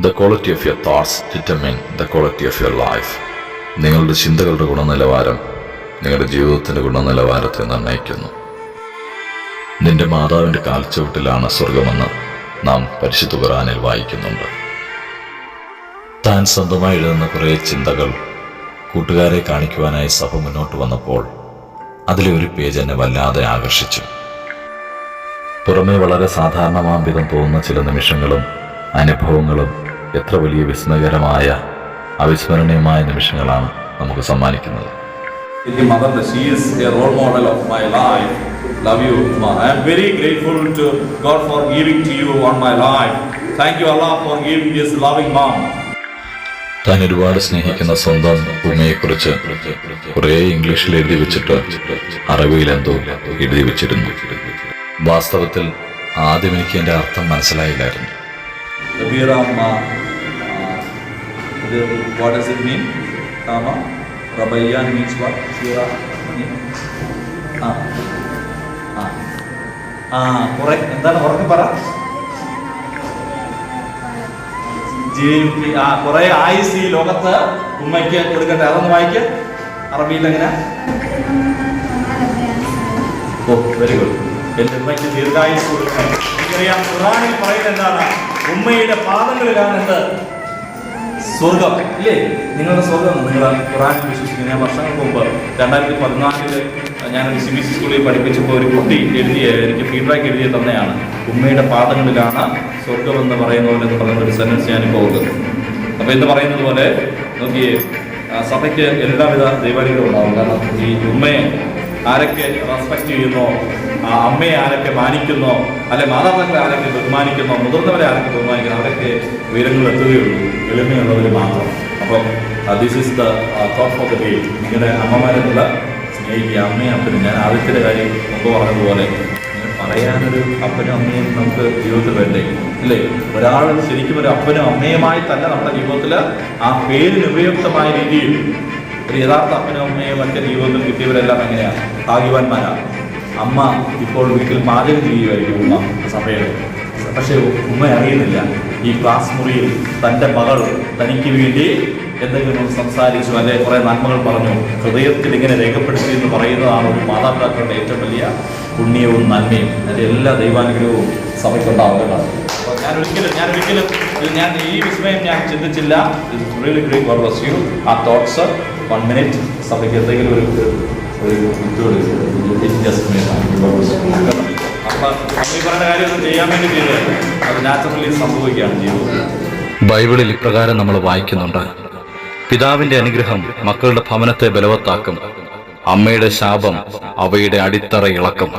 The quality of your thoughts determine the quality of your life നിങ്ങളുടെ ചിന്തകളുടെ ഗുണനിലവാരം നിങ്ങളുടെ ജീവിതത്തിന്റെ ഗുണനിലവാരത്തെ നിർണയിക്കുന്നു. നിന്റെ മാതാവിന്റെ കാൽച്ചുവട്ടിലാണ് സ്വർഗമെന്ന് നാം പരിശുദ്ധ ഖുറാനിൽ വായിക്കുന്നുണ്ട്. താൻ സ്വന്തമായി എഴുതുന്ന കുറേ ചിന്തകൾ കൂട്ടുകാരെ കാണിക്കുവാനായി സഭ മുന്നോട്ട് വന്നപ്പോൾ അതിലെ ഒരു പേജ് എന്നെ വല്ലാതെ ആകർഷിച്ചു. പുറമേ വളരെ സാധാരണമാം വിധം തോന്നുന്ന ചില നിമിഷങ്ങളും അനുഭവങ്ങളും എത്ര വലിയ വിസ്മയകരമായ അവിസ്മരണീയമായ നിമിഷങ്ങളാണ് നമുക്ക് സമ്മാനിക്കുന്നത് The mother, she is a role model of my life. Love you, Ma. I am very grateful to God for giving to you on my life. Thank you, Allah, for giving this loving mom. താൻ ഒരുപാട് സ്നേഹിക്കുന്ന സ്വന്തം ഉമ്മയെക്കുറിച്ച് കുറേ ഇംഗ്ലീഷിൽ എഴുതി വെച്ചിട്ട് അറബിയിൽ എന്തോ എഴുതി വെച്ചിരുന്നു വാസ്തവത്തിൽ ആദ്യം എനിക്ക് എന്റെ അർത്ഥം മനസ്സിലായില്ലായിരുന്നു Rabira Ma. What does it mean? Tama? Rabayyan means what? Shira? ആ ആ ആ കുറെ എന്താണ് ഉറക്കെ പറ ആ കുറെ ആയുസ് ഈ ലോകത്ത് ഉമ്മയ്ക്ക് കൊടുക്കട്ടെ അതൊന്ന് വായിക്ക അറബിയിൽ എങ്ങനെ ഓ വെരി ഗുഡ് എന്റെ ഉമ്മയ്ക്ക് ദീർഘായുസ് കൊടുക്കണേ എനിക്കറിയാം ഖുറാനിൽ പറയുന്നത് എന്താണ് ഉമ്മയുടെ പാദങ്ങളിലാണിട്ട് സ്വർഗം ഇല്ലേ? നിങ്ങളുടെ സ്വർഗം നിങ്ങൾ ഖുറാനിൽ വിശ്വസിക്കുന്ന. ഞാൻ വർഷങ്ങൾക്ക് മുമ്പ് രണ്ടായിരത്തി പതിനാലിൽ ഞാൻ സി ബി സി സ്കൂളിൽ പഠിപ്പിച്ചപ്പോൾ ഒരു കുട്ടി എഴുതിയ എനിക്ക് ഫീഡ്ബാക്ക് എഴുതിയ തന്നെയാണ്. ഉമ്മയുടെ പാദങ്ങളിലാണ് സ്വർഗം എന്ന് പറയുന്ന പോലെ എന്ന് പറയുന്ന ഒരു സെന്റൻസ് ഞാനിപ്പോൾ ഓർക്കുന്നു അപ്പോൾ എന്ന് പറയുന്നത് പോലെ നോക്കിയേ സഭയ്ക്ക് എല്ലാവിധ ദൈവാലയങ്ങളും ഉണ്ടാവും. കാരണം ഈ ഉമ്മയെ ആരൊക്കെ റെസ്പെക്ട് ചെയ്യുന്നോ അമ്മയെ ആരൊക്കെ മാനിക്കുന്നോ അല്ലെ മാതാപിതാക്കളെ ആരൊക്കെ ബഹുമാനിക്കുന്നോ മുതിർന്നവരെ ആരൊക്കെ ബഹുമാനിക്കുന്നോ അവരൊക്കെ ഉയരങ്ങൾ എത്തുകയുള്ളൂ. എളിമയുള്ളവർ മാത്രം. അപ്പം this is the for the day നിങ്ങളുടെ അമ്മമാരെ കൂടെ സ്നേഹിക്കുക. അമ്മയും അപ്പനും. ഞാൻ ആദ്യത്തെ കാര്യം മുമ്പ് പറഞ്ഞതുപോലെ പറയാനൊരു അപ്പനും അമ്മയും നമുക്ക് ജീവിതത്തിൽ വേണ്ടേ? അല്ലേ? ഒരാൾ ശരിക്കും ഒരു അപ്പനും അമ്മയുമായി തന്നെ നമ്മുടെ ജീവിതത്തിൽ ആ പേരിന് ഉപയുക്തമായ രീതിയിൽ ഒരു യഥാർത്ഥ അപ്പനും അമ്മയും മറ്റൊരു ജീവിതത്തിൽ കിട്ടിയവരെല്ലാം എങ്ങനെയാണ് ഭാഗ്യവാന്മാരാണ് അമ്മ ഇപ്പോൾ വീട്ടിൽ പാചകം ചെയ്യുകയായിരിക്കും ഉമ്മ സഭയുടെ പക്ഷേ ഉമ്മ അറിയുന്നില്ല. ഈ ക്ലാസ് മുറിയിൽ തന്റെ മകൾ തനിക്ക് വേണ്ടി എന്തെങ്കിലും സംസാരിച്ചു അല്ലെ കുറേ നന്മകൾ പറഞ്ഞു. ഹൃദയത്തിൽ ഇങ്ങനെ രേഖപ്പെടുത്തി എന്ന് പറയുന്നതാണ് ഒരു മാതാപിതാക്കളുടെ ഏറ്റവും വലിയ പുണ്യവും നന്മയും. അതിന്റെ എല്ലാ ദൈവാനുഗ്രഹവും സഭയ്ക്കുണ്ടാവുകയാണ് അപ്പോൾ ഞാൻ ഒരിക്കലും ഞാൻ ഒരിക്കലും ഞാൻ ഈ വിസ്മയം ഞാൻ ചിന്തിച്ചില്ല. റിയലി ആ തോട്ട്സ് വൺ മിനിറ്റ് സഭയ്ക്ക് എന്തെങ്കിലും ഒരു ഒരു ബൈബിളിൽ ഇപ്രകാരം നമ്മൾ വായിക്കുന്നുണ്ട്. പിതാവിന്റെ അനുഗ്രഹം മക്കളുടെ ഭവനത്തെ ബലവത്താക്കും. അമ്മയുടെ ശാപം അവയുടെ അടിത്തറ ഇളക്കും.